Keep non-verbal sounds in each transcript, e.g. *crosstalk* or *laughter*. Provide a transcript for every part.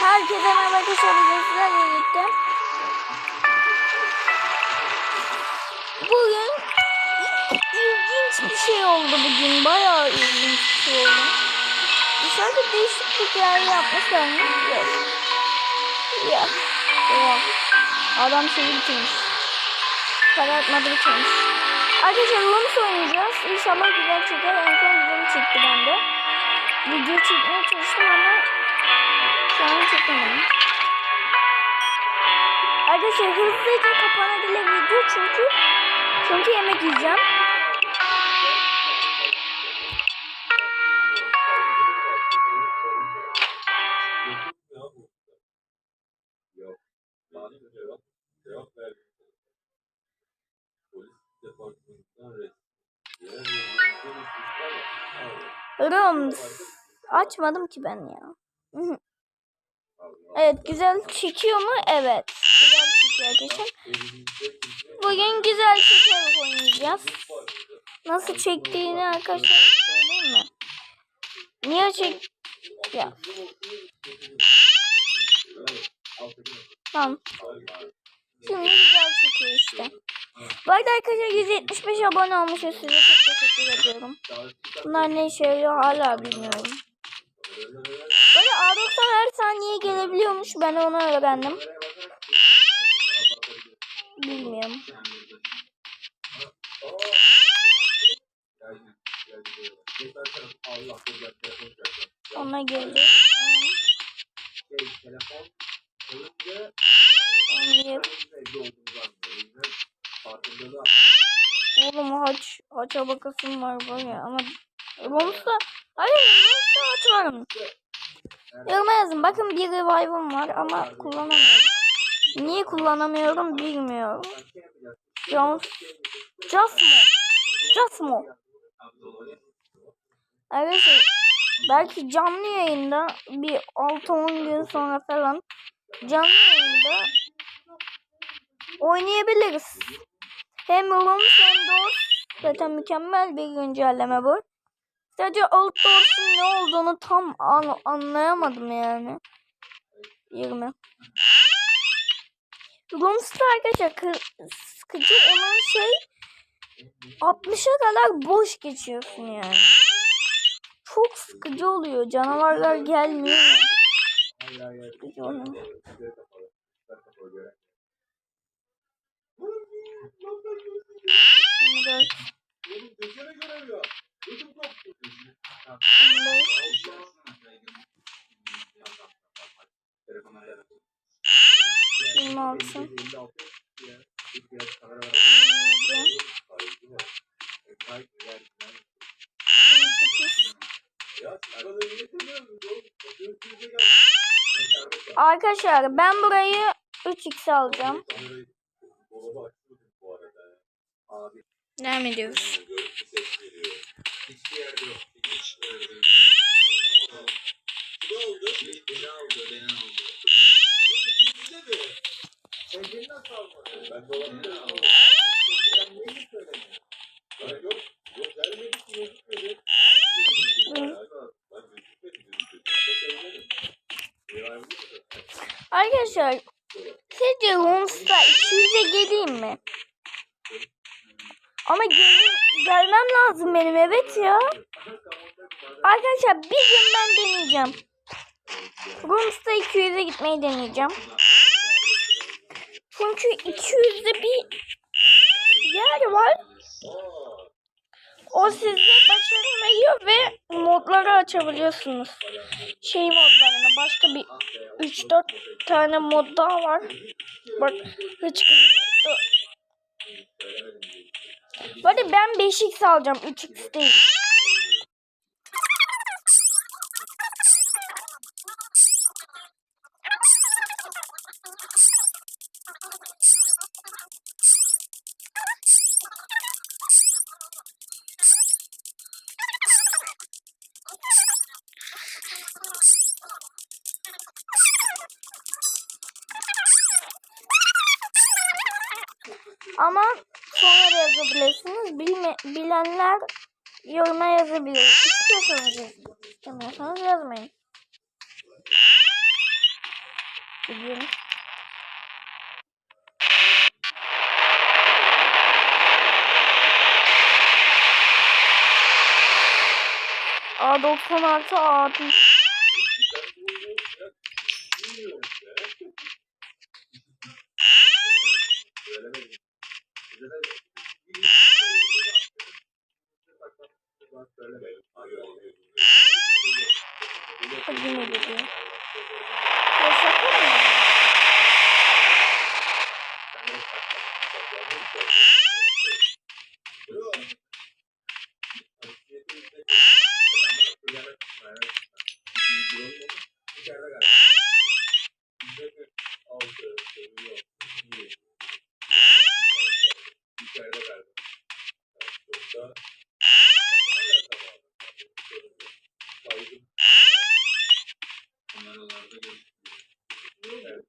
Herkese merhaba arkadaşlar. Sizlerle birlikte. Bugün ilginç bir şey oldu bugün. Bayağı ilginç bir şey oldu. Dışarıda değişik bir hikaye yapmışlar mı? Yok. Yok. Adam şeyi bitirmiş. Karartmadı bitirmiş. Arkadaşlar Rooms oynayacağız. İnşallah güzel çeker. En son güzel çekti bende. Video çekmeye çalıştım ama an çekemedim. Arkadaşlar hızlıca kapanabilir video çünkü çünkü yemek yiyeceğim. Rooms. Açmadım ki ben ya. *laughs* Evet güzel çekiyor mu? Evet. Güzel çekiyor arkadaşlar. Bugün güzel çekerek oynayacağız. Nasıl çektiğini arkadaşlar söyleyeyim mi? Niye çek... Ya. Tamam. Şimdi güzel çekiyor işte. Bu arada arkadaşlar 175 abone olmuşuz. Size çok teşekkür ediyorum. Bunlar ne işe yarıyor hala bilmiyorum. Böyle A90 her saniye gelebiliyormuş. Ben onu öğrendim. Bilmiyorum. Ona. Farkındalığı Oğlum haç, haça bakasım var böyle ama Roms'ta hayır Varım. Yoruma yazın. Bakın bir revive'ım var ama kullanamıyorum. Niye kullanamıyorum bilmiyorum. Jones. Just mu? Just mu? Arkadaşlar belki canlı yayında bir 6-10 gün sonra falan canlı yayında oynayabiliriz. Hem Rooms hem Doors zaten mükemmel bir güncelleme bu. Sadece Old Doors'un ne olduğunu tam an anlayamadım yani. 20. Rooms'ta arkadaşlar kı- sıkıcı olan şey 60'a kadar boş geçiyorsun yani. Çok sıkıcı oluyor. Canavarlar gelmiyor. Sıkıcı oluyor. Gözleri kapalı. Gözleri kapalı, gören. 24, Oğlum desene göremiyor. Ödüm koptu. 25, Telefonu ayarladım. 26, 56 ya. Bir biraz kamera var. 27, Kaydı var. Kaydı verdiler. 28. Ya siz bana niye demiyorsunuz oğlum? Gözünüze geldi. Arkadaşlar ben burayı 3x alacağım. Devam ediyoruz. Hiçbir yerde yok. Hiç yerde sizce Homes'ta 200'e geleyim mi? Ama gel gelmem lazım benim evet ya. Arkadaşlar bir gün ben deneyeceğim. Homes'ta 200'e gitmeyi deneyeceğim. Çünkü 200'de bir yer var. O size başarı ve modları açabiliyorsunuz. Şey modlarına başka bir 3-4 tane mod daha var. Bak gözüktü. Bu ben 5x alacağım 3x değil. Ama sonra yazabilirsiniz. Bilme, bilenler yoruma yazabilir. İstiyorsanız yazın. İstemiyorsanız yazmayın. A90 artı A60. Kameralarda gözüküyor. Vücudum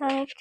Seksen üç.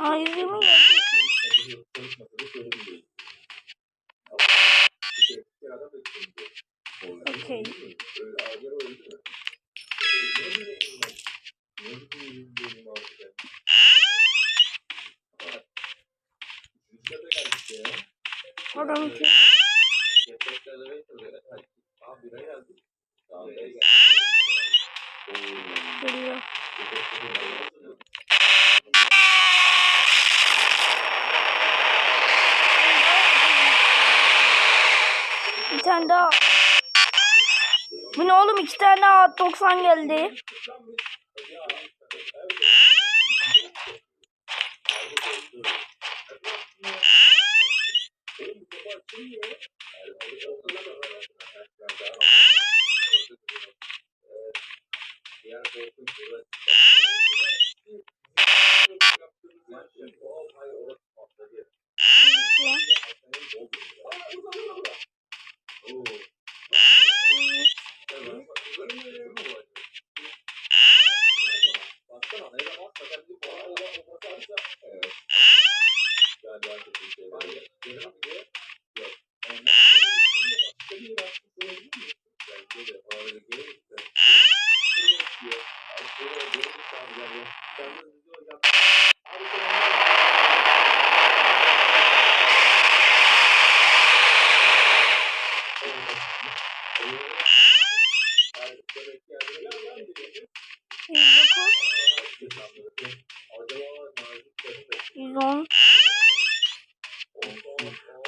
Yüzümü yedim. Okey. Adam ki. Geliyor. Bir tane daha. Bu ne oğlum? iki tane daha 90 geldi. Oh, my God.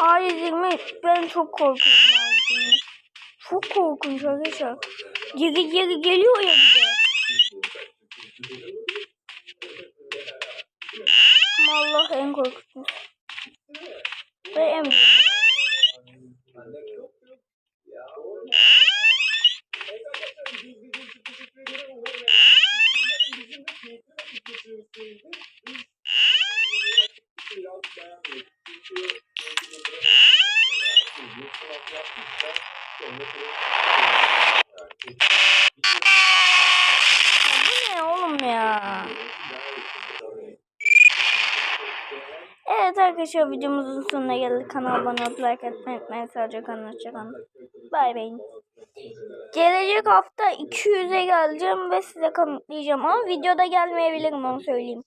Ay 20 ben çok korkuyorum ağzını. Çok korkunç arkadaşlar. Geri geri geliyor ya bir de. Allah en korkutucu. Ve en büyük. Ya bu ne oğlum Evet arkadaşlar videomuzun sonuna geldik. Kanala abone olup like etmeyi unutmayın. Sadece kanal hoşçakalın. Bay bay. Gelecek hafta 200'e geleceğim ve size kanıtlayacağım. Ama videoda gelmeyebilirim onu söyleyeyim.